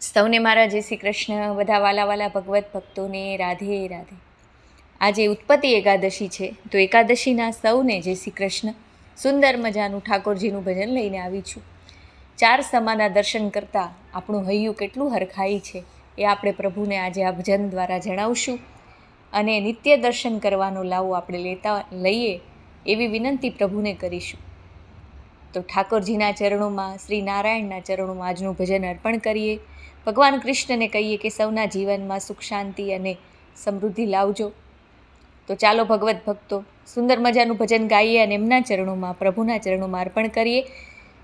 સૌને મારા જય શ્રી કૃષ્ણ, બધા વાલા વાલા ભગવત ભક્તોને રાધે રાધે. આજે ઉત્પત્તિ એકાદશી છે, તો એકાદશીના સૌને જય શ્રી કૃષ્ણ. સુંદર મજાનું ઠાકોરજીનું ભજન લઈને આવી છું. ચાર સમાના દર્શન કરતાં આપણું હૈયું કેટલું હરખાઈ છે એ આપણે પ્રભુને આજે આ ભજન દ્વારા જણાવશું. અને નિત્ય દર્શન કરવાનો લાવો આપણે લેતા લઈએ એવી વિનંતી પ્રભુને કરીશું. તો ઠાકોરજીના ચરણોમાં, શ્રી નારાયણના ચરણોમાં આજનું ભજન અર્પણ કરીએ. ભગવાન કૃષ્ણને કહીએ કે સૌના જીવનમાં સુખ, શાંતિ અને સમૃદ્ધિ લાવજો. તો ચાલો ભગવત ભક્તો, સુંદર મજાનું ભજન ગાઈએ અને એમના ચરણોમાં, પ્રભુના ચરણોમાં અર્પણ કરીએ.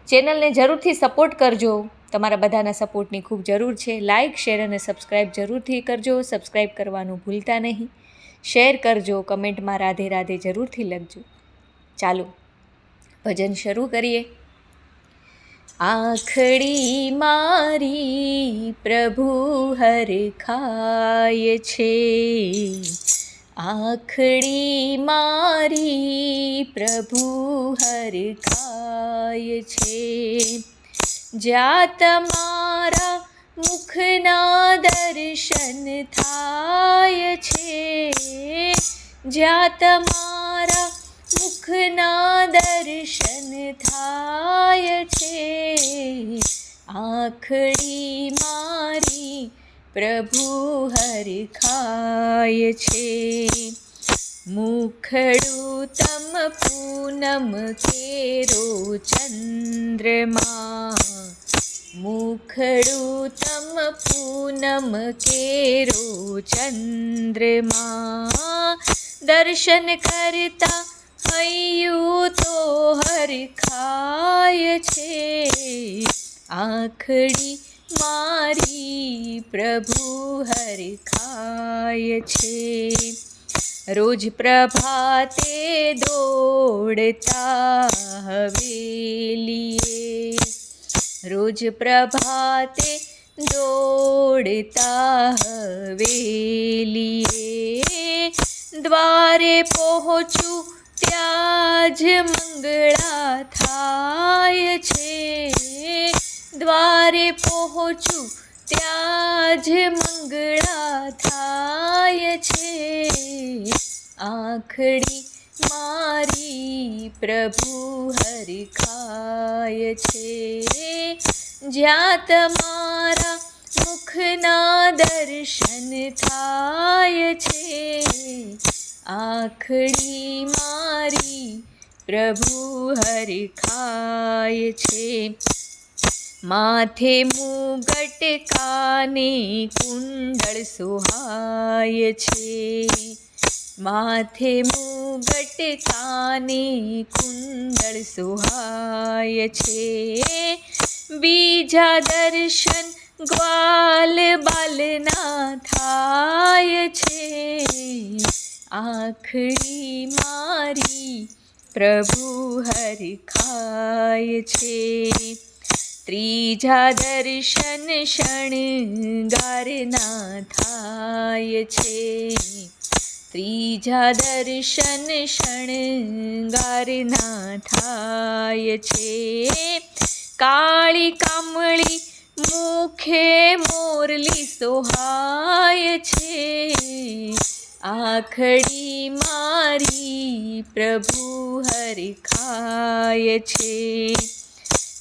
ચેનલને જરૂરથી સપોર્ટ કરજો. તમારા બધાના સપોર્ટની ખૂબ જરૂર છે. લાઇક શેર અને સબસ્ક્રાઈબ જરૂરથી કરજો. સબસ્ક્રાઈબ કરવાનું ભૂલતા નહીં. શેર કરજો, કમેન્ટમાં રાધે રાધે જરૂરથી લખજો. ચાલો, ભજન શરૂ કરીએ. આખડી મારી પ્રભુ હર ખાય છે. આખડી મારી પ્રભુ હર ખાય છે. જ્યાં તમારા મુખના દર્શન થાય છે. જ્યાં તમારા મુખના દર્શન થાય છે. આખડી મારી પ્રભુ હર ખાય છે. મુખડું તમ પૂનમ કેરો ચંદ્રમા. મુખડું તમ પૂનમ કેરો ચંદ્રમા. દર્શન કરતા હૈયું તો હરખાય છે. આખડી મારી પ્રભુ હરખાય છે. રોજ પ્રભાતે દોડતા હવેલીએ રોજ પ્રભાતે દોડતા હવેલીએ દ્વારે પહોંચું ત્યાં જ મંગળા થાય છે. દ્વારે પહોંચું ત્યાં જ મંગળા થાય છે. આખડી મારી પ્રભુ હરિખાય છે. જ્યાં તમારા મુખના દર્શન થાય છે. આખડી મારી પ્રભુ હરખાય છે. માથે મુગટ કાને કુંડળ સુહાય છે. માથે મુગટ કાને કુંડળ સુહાય છે. બીજા દર્શન ગ્વાલ બાલના થાય છે. આખડી મારી પ્રભુ હરખાય છે. ત્રીજા દર્શન શણગારના થાય છે. ત્રીજા દર્શન શણગારના થાય છે. કાળી કામળી મુખે મોરલી સોહાય છે. આખડી મારી પ્રભુ હરખાય છે.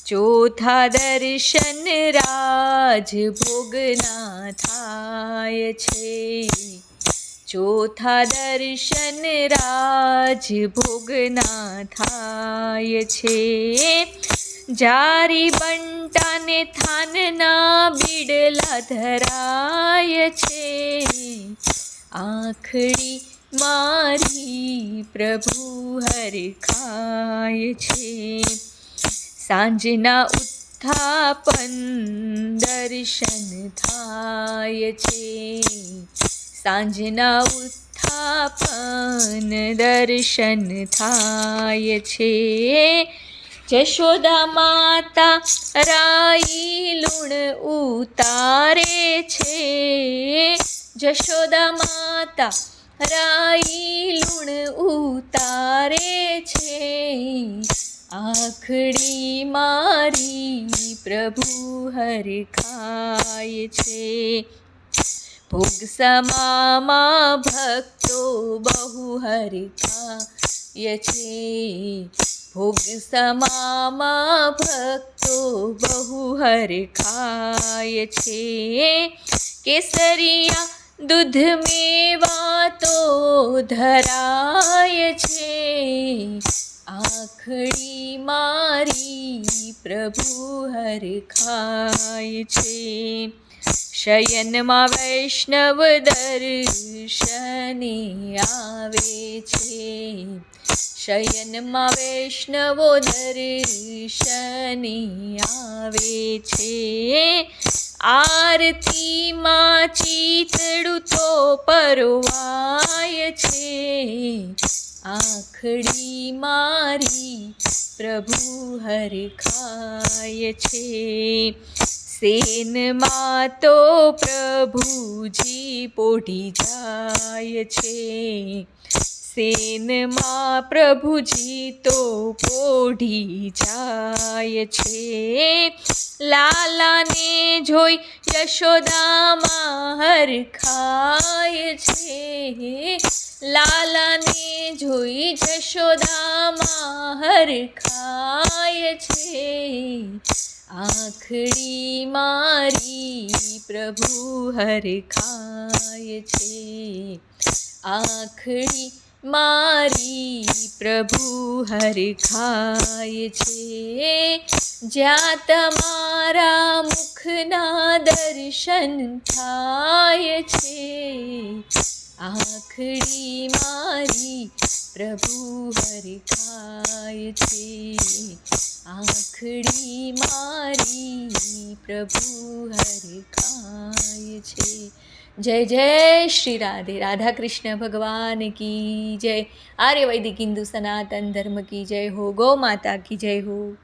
ચોથા દર્શન રાજ ભોગના થાય છે. ચોથા દર્શન રાજ ભોગના થાય છે. જારી બંટાને થાનના બીડલા ધરાય છે. આખડી મારી પ્રભુ હરખાય છે. સાંજના ઉત્થાપન દર્શન થાય છે. સાંજના ઉત્થાપન દર્શન થાય છે. જશોદા માતા રાઈ લુણ ઉતારે છે. જશોદા માતા રાઈ લુણ ઉતારે છે. આખડી મારી પ્રભુ હર ખાય છે. ભોગ સમામાં ભક્તો બહુ હર ખાય છે. ભોગ સમામાં ભક્તો બહુ હર ખાય છે. કેસરિયા દૂધ મેવા તો ધરાય છે. આખડી મારી પ્રભુ હર ખાય છે. શયનમાં વૈષ્ણવ દર્શની આવે છે. શયનમાં વૈષ્ણવો દર્શની આવે છે. આરતીમાં ચીતડું તો પરવાય છે. આખડી મારી પ્રભુ હર ખાય છે. સેનમાં તો પ્રભુજી પોઢી જાય છે. સેનમાં પ્રભુજી તો પોઢી જાય છે. લાલાને જોઈ યશોદામાં હર ખાય છે. લાલાને જોઈ જશોદામાં હર ખાય છે. આખડી મારી પ્રભુ હર ખાય છે. આખડી મારી પ્રભુ હર ખાય છે. જ્યાં તમારા મુખના દર્શન થાય છે. આખડી મારી પ્રભુ હર ખાય છે. આખડી મારી પ્રભુ હર ખાય છે. જય જય શ્રી રાધે રાધા કૃષ્ણ ભગવાન કી જય. આર્ય વૈદિક હિન્દુ સનાતન ધર્મ કી જય હો, ગૌ માતા કી જય હો.